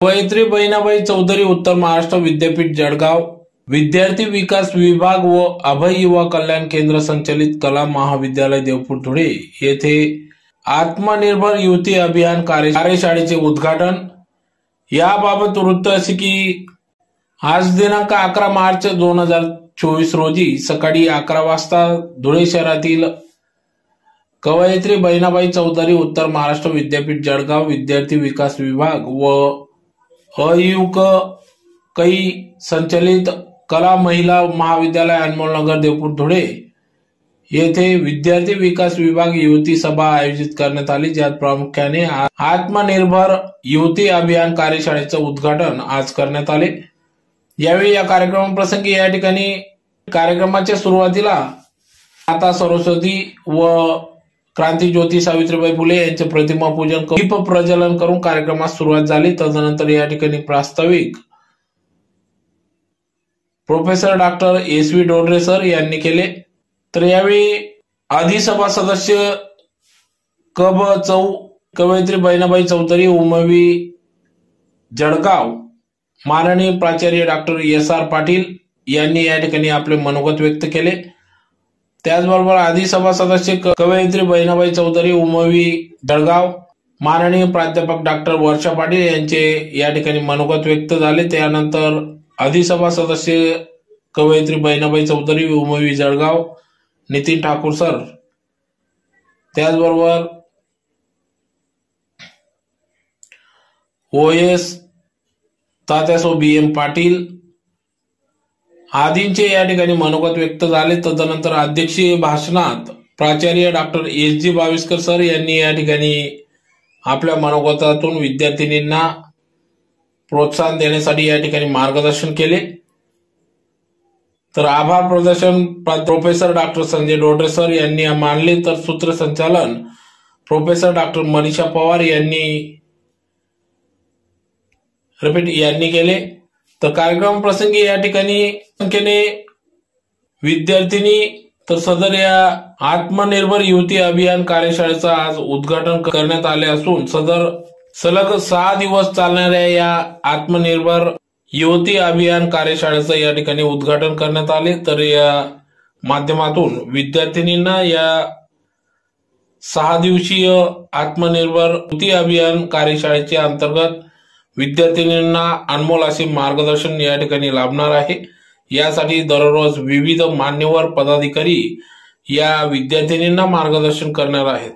कवयित्री बहिणाबाई चौधरी उत्तर महाराष्ट्र विद्यापीठ जळगाव. विद्यार्थी विकास विभाग व अभय युवा कल्याण केंद्र संचलित कला महाविद्यालय देवपूर धुळे येथे आत्मनिर्भर युवती अभियान कार्य- कार्यशाळेचे उद्घाटन. याबाबत वृत्त असे की आज दिनांक अकरा मार्च दोन हजार चोवीस रोजी सकाळी अकरा वाजता धुळे शहरातील कवयित्री बहिणाबाई चौधरी उत्तर महाराष्ट्र विद्यापीठ जळगाव विद्यार्थी विकास विभाग व अयुक कई संचलित कला महिला महाविद्यालय अनमोलनगर देवपूर धुळे येथे विद्यार्थी विकास विभाग युवती सभा आयोजित करण्यात आली ज्यात प्रामुख्याने आत्मनिर्भर युवती अभियान कार्यशाळेचं उद्घाटन आज करण्यात आले. यावेळी या कार्यक्रमाप्रसंगी या ठिकाणी कार्यक्रमाच्या सुरुवातीला माता सरस्वती व क्रांती ज्योती सावित्रीबाई फुले यांचे प्रतिमा पूजन करून दीप प्रज्वलन करून कार्यक्रमास सुरुवात झाली. तदनंतर या ठिकाणी प्रास्ताविक professor doctor S V Dondre sir यांनी केले. तर यावेळी अधिसभा सदस्य कब चौ कवयित्री बहिणाबाई चौधरी उमवी जळगाव माननीय प्राचार्य डॉक्टर एस आर पाटील यांनी या ठिकाणी आपले मनोगत व्यक्त केले. त्याचबरोबर अधिसभा सदस्य कवयित्री बहिणाबाई चौधरी उमवी जळगाव माननीय प्राध्यापक डॉक्टर वर्षा पाटील यांचे या ठिकाणी मनोगत व्यक्त झाले. त्यानंतर अधिसभा सदस्य कवयित्री बहिणाबाई चौधरी उमवी जळगाव. नितीन ठाकूर सर. त्याचबरोबर O S Tatyaso B M Patil आदींचे या ठिकाणी मनोगत व्यक्त झाले. तदनंतर अध्यक्षीय भाषणात प्राचार्य doctor S G Baviskar sir यांनी या ठिकाणी आपल्या मनोगतातून विद्यार्थिनींना प्रोत्साहन देण्यासाठी या ठिकाणी मार्गदर्शन केले. तर आभार प्रदर्शन professor doctor Sanjay Dodre sir यांनी मानले. तर सूत्रसंचालन प्रोफेसर डॉक्टर मनीषा पवार यांनी रिपीट यांनी केले. तर कार्यक्रम प्रसंगी या ठिकाणी संख्येने विद्यार्थिनी तर सदर या आत्मनिर्भर युवती अभियान कार्यशाळेचं आज उद्घाटन करण्यात आले असून सदर सलग सहा दिवस चालणाऱ्या या आत्मनिर्भर युवती अभियान कार्यशाळेचं या ठिकाणी उद्घाटन करण्यात आले. तर या माध्यमातून विद्यार्थिनींना या सहा दिवसीय आत्मनिर्भर युवती अभियान कार्यशाळेच्या अंतर्गत विद्यार्थिनींना अनमोल असे मार्गदर्शन या ठिकाणी लाभणार आहे. यासाठी दररोज विविध मान्यवर पदाधिकारी या विद्यार्थिनींना मार्गदर्शन करणार आहेत.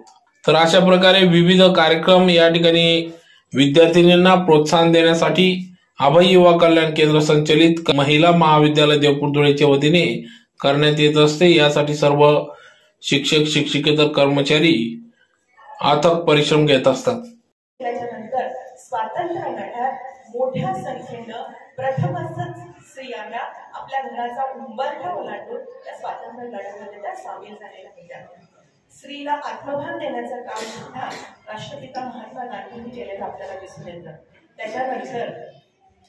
तर अशा प्रकारे विविध कार्यक्रम या ठिकाणी विद्यार्थिनींना प्रोत्साहन देण्यासाठी अभय युवा कल्याण केंद्र संचलित महिला महाविद्यालय देवपूर धुळेच्या वतीने करण्यात येत असते. यासाठी सर्व शिक्षक शिक्षिकेतर कर्मचारी अथक परिश्रम घेत असतात. नंतर स्वातंत्र्य लढ्यात मोठ्या संख्येनं प्रथमच स्त्रियांना आपल्या घराचा उंबरठा ओलांडून त्या स्वातंत्र्य लढ्यामध्ये त्या सामील झालेल्या होत्या. स्त्रीला आत्मभान देण्याचं काम सुद्धा राष्ट्रपिता महात्मा गांधींनी केलेलं आपल्याला दिसून येतं. त्याच्यानंतर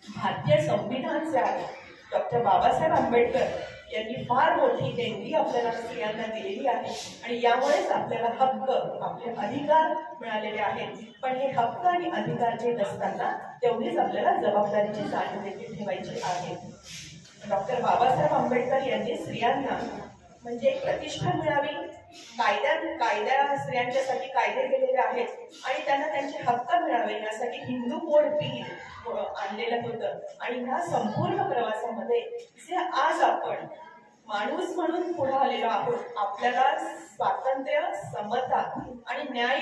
भारतीय संविधान जे आहे डॉक्टर बाबासाहेब आंबेडकर यांनी फार मोठी देणगी आपल्याला स्त्रियांना दिलेली आहे. आणि यामुळेच आपल्याला हक्क आपले अधिकार मिळालेले आहेत. पण हे हक्क आणि अधिकार जे नसताना तेवढीच आपल्याला जबाबदारीची जाणीव देखील ठेवायची आहे. डॉक्टर बाबासाहेब आंबेडकर यांनी स्त्रियांना म्हणजे एक प्रतिष्ठा मिळावी कायद्या कायद्या स्त्रियांच्यासाठी कायदे केलेले आहेत. आणि त्यांना त्यांचे हक्क मिळावे. यासाठी हिंदू कोड बिल आणलेलं होतं. आणि ह्या संपूर्ण प्रवासामध्ये जे आज आपण माणूस म्हणून पुढे आलेलो आहोत आपल्याला स्वातंत्र्य समता आणि न्याय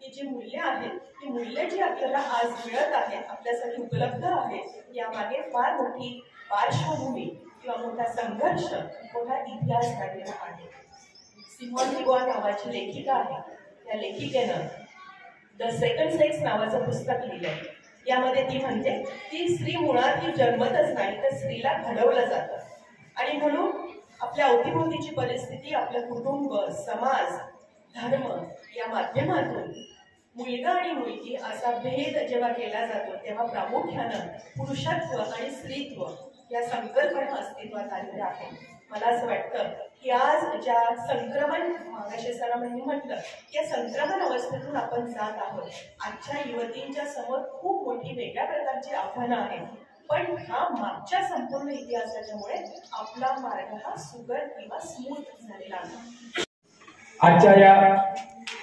ही जी मूल्य आहेत ती मूल्य जी आपल्याला आज मिळत आहेत आपल्यासाठी उपलब्ध आहेत यामागे फार मोठी पार्श्वभूमी किंवा मोठा संघर्ष मोठा इतिहास काढलेला आहे. सिमॉन गोवा नावाची लेखिका आहे. त्या लेखिकेनं द सेकंड सेक्स नावाचं पुस्तक लिहिलंय. यामध्ये ती म्हणते की स्त्री मुळात ही जन्मतच नाही तर स्त्रीला घडवलं जातं. आणि म्हणून आपल्या अवतीभोवतीची परिस्थिती आपलं कुटुंब समाज धर्म या माध्यमातून मुलगा आणि मुलगी असा भेद जेव्हा केला जातो तेव्हा प्रामुख्यानं पुरुषत्व आणि स्त्रीत्व या संकल्पना अस्तित्वात आलेल्या आहेत. मला असं वाटतं की आज ज्या संक्रमण मागाशी सरांनी म्हटलं या संक्रमण अवस्थेतून आपण जात आहोत. आजच्या युवतींच्या समोर खूप मोठी वेगळ्या प्रकारची आव्हानं आहेत. पण हा मागच्या संपूर्ण इतिहासाच्यामुळे आपला मार्ग हा सुगर किंवा स्मूथ झालेला आहे. आजच्या या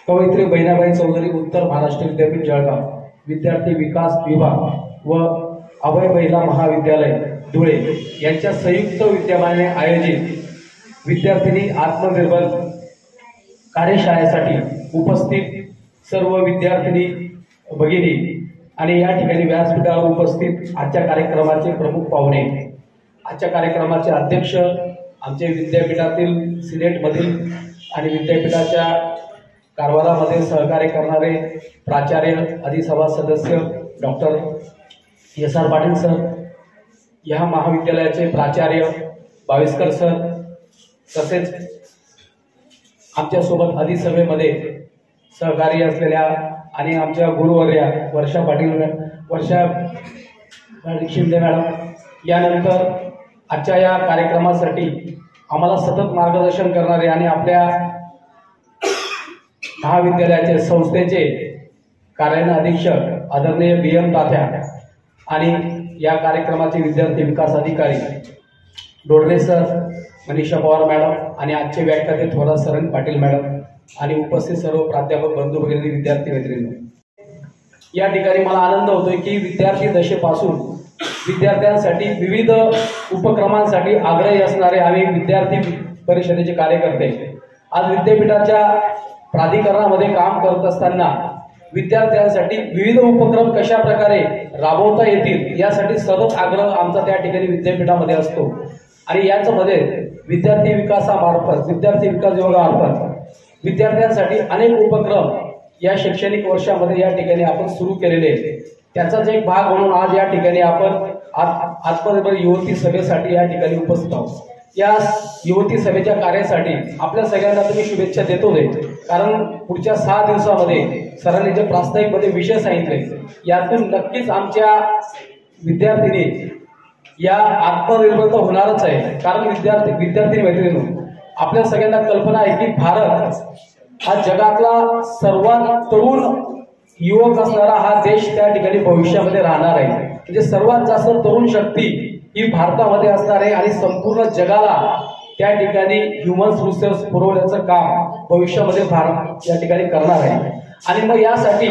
कवयित्री बहिणाबाई चौधरी उत्तर महाराष्ट्र विद्यापीठ जळगाव विद्यार्थी विकास विभाग व अभय महिला महाविद्यालय धुळे यांच्या संयुक्त विद्यमाने आयोजित विद्यार्थिनी आत्मनिर्भर कार्यशाळेसाठी उपस्थित सर्व विद्यार्थिनी भगिनी आणि या ठिकाणी व्यासपीठावर उपस्थित आजच्या कार्यक्रमाचे प्रमुख पाहुणे. आजच्या कार्यक्रमाचे अध्यक्ष आमचे विद्यापीठातील सिनेटमधील आणि विद्यापीठाच्या कारभारामध्ये सहकार्य करणारे प्राचार्य अधिसभा सदस्य doctor S R Patil sir या महाविद्यालयाचे प्राचार्य बाविस्कर सर तसेच आमच्यासोबत अधिसभेमध्ये सहकारी असलेल्या आणि आमच्या गुरुवर्या वर्षा पाटील वर्षा शिंदे मॅडम यानंतर आजच्या या कार्यक्रमासाठी आम्हाला सतत मार्गदर्शन करणारे आणि आपल्या महाविद्यालयाचे संस्थेचे कार्यालय अधीक्षक आदरणीय बी एम तात्या आणि या कार्यक्रमाचे विद्यार्थी विकास अधिकारी डोडरे सर मनीषा पवार मॅडम आणि आजचे व्याख्याते थोरात सरण पाटील मॅडम आणि उपस्थित सर्व प्राध्यापक बंधू भगिनी विद्यार्थी मैत्रिणी. या ठिकाणी मला आनंद होतोय की विद्यार्थी दशेपासून विद्यार्थ्यांसाठी विविध उपक्रमांसाठी आग्रही असणारे आम्ही विद्यार्थी परिषदेचे कार्यकर्ते. आज विद्यापीठाच्या प्राधिकरणामध्ये काम करत असताना विद्यार्थ्यांसाठी विविध उपक्रम कशा प्रकारे राबवता येतील यासाठी सतत आग्रह आमचा त्या ठिकाणी विद्यापीठामध्ये असतो. आणि याच्यामध्ये विद्यार्थी विकासामार्फत विद्यार्थी विकास विभागामार्फत विद्यार्थ्यांसाठी अनेक उपक्रम या शैक्षणिक वर्षामध्ये या ठिकाणी आपण सुरू केलेले आहेत. त्याचाच एक भाग म्हणून आज या ठिकाणी आपण आज आत्मनिर्भर युवती सभेसाठी या ठिकाणी उपस्थित आहोत. या युवती सभेच्या कार्यासाठी आपल्या सगळ्यांना तुम्ही शुभेच्छा देतो दे कारण पुढच्या सहा दिवसामध्ये सरांनी जे प्रास्ताविकमध्ये विषय सांगितले यातून नक्कीच आमच्या विद्यार्थिनी या आत्मनिर्भर तर होणारच आहे. कारण विद्यार्थी विद्यार्थी मैत्रिणी आपल्या सगळ्यांना कल्पना आहे की भारत हा जगातला सर्वात तरुण युवक असणारा हा देश त्या ठिकाणी भविष्यामध्ये राहणार आहे. म्हणजे सर्वात जास्त तरुण शक्ती ही भारतामध्ये असणार आहे आणि संपूर्ण जगाला त्या ठिकाणी ह्युमन रिसोर्स पुरवण्याचं काम भविष्यामध्ये भारत या ठिकाणी करणार आहे. आणि मग यासाठी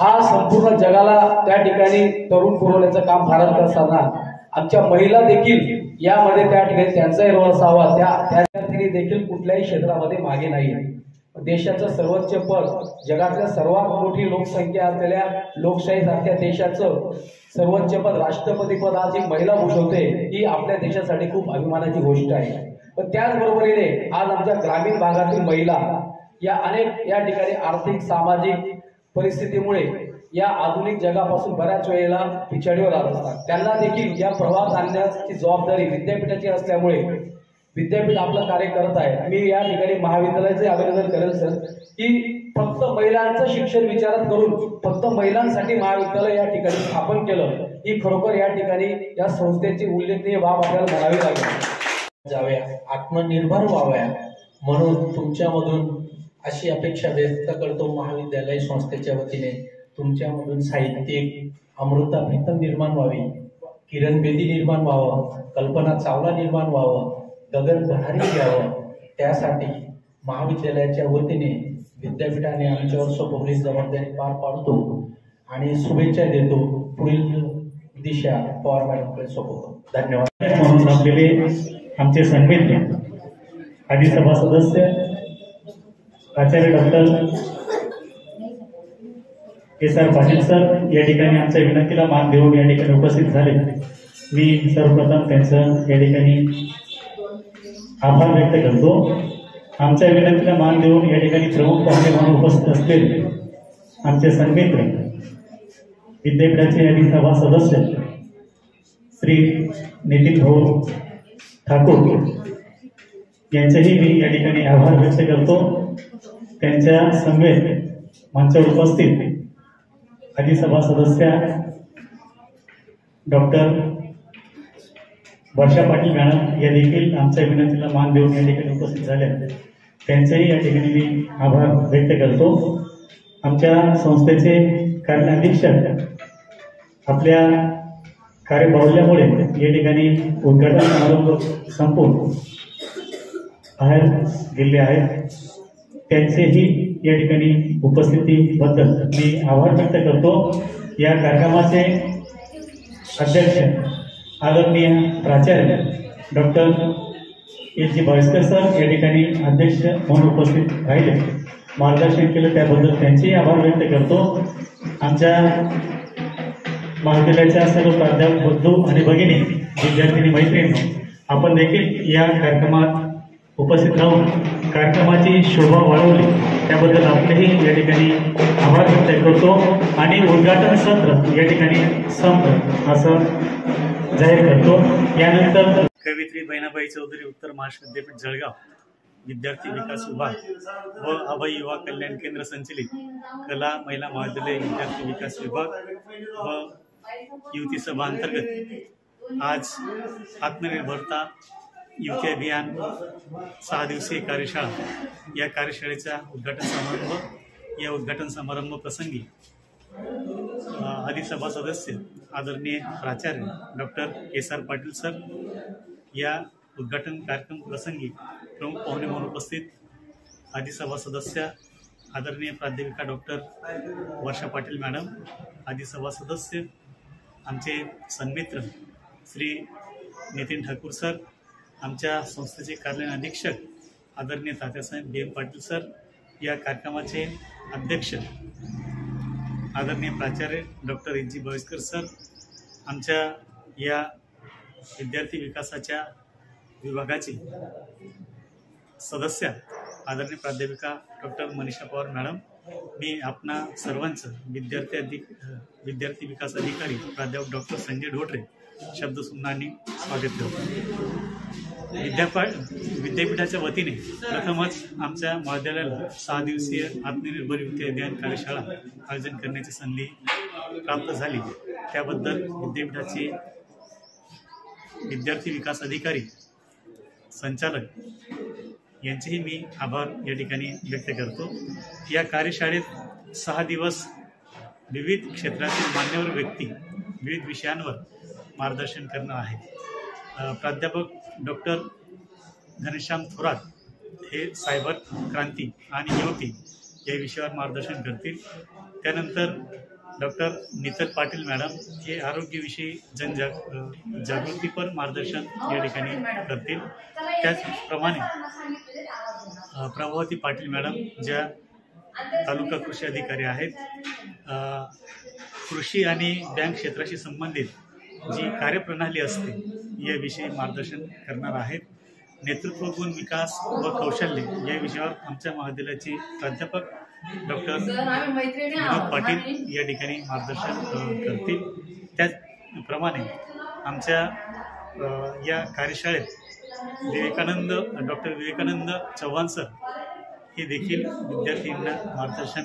हा संपूर्ण जगाला त्या ठिकाणी तरुण पुरवण्याचं काम भारत करताना आमच्या महिला देखील यामध्ये त्या ठिकाणी त्यांचाही रोल असावा. त्या त्या देखील कुठल्याही क्षेत्रामध्ये मागे नाही. देशाचं सर्वोच्च पद जगातल्या सर्वात मोठी लोकसंख्या असलेल्या लोकशाहीसारख्या देशाचं सर्वोच्च पद राष्ट्रपती पद आज एक महिला भूषवते ही आपल्या देशासाठी खूप अभिमानाची गोष्ट आहे. पण त्याचबरोबरीने आज आमच्या ग्रामीण भागातील महिला या अनेक या ठिकाणी आर्थिक सामाजिक परिस्थितीमुळे या आधुनिक जगापासून बऱ्याच वेळेला पिछाडीवर राहत असतात. त्यांना देखील या प्रवाहात आणण्याची जबाबदारी विद्यापीठाची असल्यामुळे विद्यापीठ आपलं कार्य करत आहे. मी या ठिकाणी महाविद्यालयाचे अभिनंदन करेल सर की फक्त महिलांचं शिक्षण विचारात करून फक्त महिलांसाठी महाविद्यालय या ठिकाणी स्थापन केलं ही खरोखर या ठिकाणी या संस्थेची उल्लेखनीय बाब आपल्याला म्हणावी लागेल. जाव्या आत्मनिर्भर व्हाव्या म्हणून तुमच्यामधून अशी अपेक्षा व्यक्त करतो महाविद्यालय संस्थेच्या वतीने. तुमच्यामधून साहित्यिक अमृता प्रीतम निर्माण व्हावी किरण बेदी निर्माण व्हावं कल्पना चावला निर्माण व्हावं गगन भरारी घ्यावं त्यासाठी महाविद्यालयाच्या वतीने विद्यापीठाने आमच्यावर सोपवली जबाबदारी पार पाडतो आणि शुभेच्छा देतो. पुढील दिशा पवार मॅडमकडे सोपवतो. धन्यवाद. म्हणून आपलेले आमचे सन्मित्र आधी सभा सदस्य आचार्य doctor S R Patil sir या ठिकाणी आमच्या विनंतीला मान देऊन या ठिकाणी उपस्थित झाले. मी सर्वप्रथम त्यांचं या ठिकाणी आभार व्यक्त करतो. आमच्या विनंतीला मान देऊन या ठिकाणी प्रमुख पाहुणे म्हणून उपस्थित असलेले आमचे सन्मित्र विद्यापीठाचे आणि सभा सदस्य श्री नितीन भाऊ ठाकूर यांचेही मी या ठिकाणी आभार व्यक्त करतो. त्यांच्या समवेत मंचावर उपस्थित अधिसभा सदस्या डॉक्टर वर्षा पाटील मॅडम या देखील आमच्या विनंतीला मान देऊन या ठिकाणी उपस्थित झाल्या त्यांचेही या ठिकाणी मी आभार व्यक्त करतो. आमच्या संस्थेचे कार्याध्यक्ष आपल्या कार्यबाहुल्यामुळे या ठिकाणी उद्घाटन समारंभ संपून बाहेर गेले आहेत. त्यांचेही या ठिकाणी उपस्थितीबद्दल मी आभार व्यक्त करतो. या कार्यक्रमाचे अध्यक्ष आदरणीय प्राचार्य doctor S G Bhaskar sir या ठिकाणी अध्यक्ष म्हणून उपस्थित राहिले. मार्गदर्शन केलं त्याबद्दल त्यांचेही आभार व्यक्त करतो. आमच्या महाविद्यालयाच्या सर्व प्राध्यापक बंधू आणि भगिनी विद्यार्थिनी मैत्रिणी आपण देखील या कार्यक्रमात उपस्थित राहून कार्यक्रमाची शोभा वाढवली. त्याबद्दल आपलेही या ठिकाणी आभार व्यक्त करतो आणि उद्घाटन सत्र या ठिकाणी संपलं असं जाहीर करतो. यानंतर कवित्री बहिणाबाई चौधरी उत्तर महाराष्ट्र विद्यापीठ जळगाव विद्यार्थी विकास विभाग व अभय युवा कल्याण केंद्र संचलित कला महिला महाविद्यालय विद्यार्थी विकास विभाग व युवती सभा अंतर्गत आज आत्मनिर्भरता युवती अभियान सहा दिवसीय कार्यशाळा या कार्यशाळेचा उद्घाटन समारंभ या उद्घाटन समारंभ प्रसंगी अ, अधिसभा सदस्य आदरणीय प्राचार्य doctor S R Patil sir या उद्घाटन कार्यक्रम प्रसंगी प्रमुख पाहुणे म्हणून उपस्थित अधिसभा सदस्य आदरणीय प्राध्यापिका डॉक्टर वर्षा पाटील मॅडम अधिसभा सदस्य आमचे सन्मित्र श्री नितीन ठाकूर सर आमच्या संस्थेचे कार्यालयीन अधीक्षक आदरणीय Tatyasaheb B M Patil sir या कार्यक्रमाचे अध्यक्ष आदरणीय प्राचार्य doctor H G Balaskar sir आमच्या या विद्यार्थी विकासाच्या विभागाचे सदस्य आदरणीय प्राध्यापिका डॉक्टर मनीषा पवार मॅडम मी आपणा सर्वांचं विद्यार्थी अधिक विद्यार्थी विकास अधिकारी प्राध्यापक डॉक्टर संजय ढोटरे शब्दसुमनाने स्वागत करतो. विद्यापीठ विद्यापीठाच्या वतीने प्रथमच आमच्या महाविद्यालयाला सहा दिवसीय आत्मनिर्भर युवती अध्ययन कार्यशाळा आयोजन करण्याची संधी प्राप्त झाली. त्याबद्दल विद्यापीठाचे विद्यार्थी विकास अधिकारी संचालक यांचेही मी आभार या ठिकाणी व्यक्त करतो. या कार्यशाळेत सहा दिवस विविध क्षेत्रातील मान्यवर व्यक्ती विविध विषयांवर मार्गदर्शन करणं आहे. प्राध्यापक डॉक्टर घनश्याम थोरात हे सायबर क्रांती आणि युवती या विषयावर मार्गदर्शन करतील. त्यानंतर डॉक्टर नितल पाटील मॅडम हे आरोग्यविषयी जनजाग जागृतीपर मार्गदर्शन या ठिकाणी करतील. त्याचप्रमाणे प्रभावती पाटील मॅडम ज्या तालुका कृषी अधिकारी आहेत कृषी आणि बँक क्षेत्राशी संबंधित जी कार्यप्रणाली असते याविषयी मार्गदर्शन करणार आहेत. नेतृत्व गुण विकास व कौशल्य या विषयावर आमच्या महाविद्यालयाचे प्राध्यापक डॉक्टर विनोद पाटील या ठिकाणी मार्गदर्शन करतील. त्याचप्रमाणे आमच्या या कार्यशाळेत विवेकानंद डॉक्टर विवेकानंद चव्हाण सर हे देखील विद्यार्थ्यांना मार्गदर्शन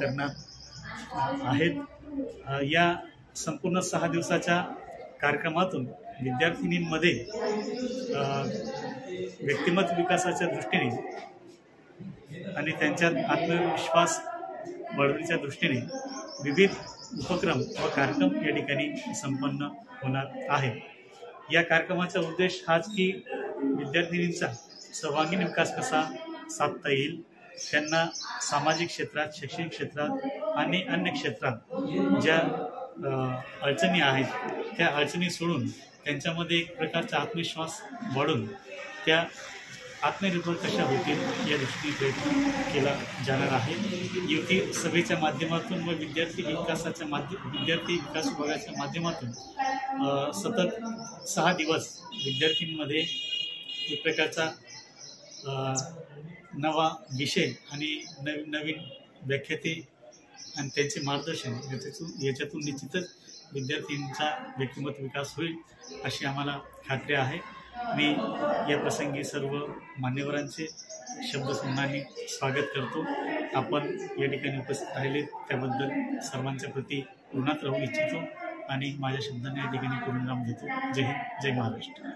करणार आहेत. या संपूर्ण सहा दिवसाच्या कार्यक्रमातून विद्यार्थिनींमध्ये व्यक्तिमत्व विकासाच्या दृष्टीने आणि त्यांच्यात आत्मविश्वास वाढवण्याच्या दृष्टीने विविध उपक्रम व कार्यक्रम या ठिकाणी संपन्न होणार आहे या कार्यक्रमाचा उद्देश हाच की विद्यार्थिनींचा सर्वांगीण विकास कसा साधता येईल त्यांना सामाजिक क्षेत्रात शैक्षणिक क्षेत्रात आणि अन्य क्षेत्रात ज्या अडचणी आहेत त्या अडचणी सोडून त्यांच्यामध्ये एक प्रकारचा आत्मविश्वास वाढून त्या आत्मनिर्भर कशा होतील या दृष्टीने प्रयत्न केला जाणार आहे. युती सभेच्या माध्यमातून व विद्यार्थी विकासाच्या माध्यम विद्यार्थी विकास विभागाच्या माध्यमातून सतत सहा दिवस विद्यार्थ्यांमध्ये एक प्रकारचा नवा विषय आणि नवीन नवीन व्याख्याते आणि त्यांचे मार्गदर्शन याच्यातून याच्यातून निश्चितच विद्यार्थ्यांचा व्यक्तिमत्व विकास होईल अशी आम्हाला खात्री आहे. मी या प्रसंगी सर्व मान्यवरांचे शब्दसन्मानी स्वागत करतो. आपण या ठिकाणी उपस्थित राहिले त्याबद्दल सर्वांच्या प्रती ऋणात राहू इच्छितो आणि माझ्या शब्दांनी या ठिकाणी पूर्णराम देतो. जय हिंद जय महाराष्ट्र.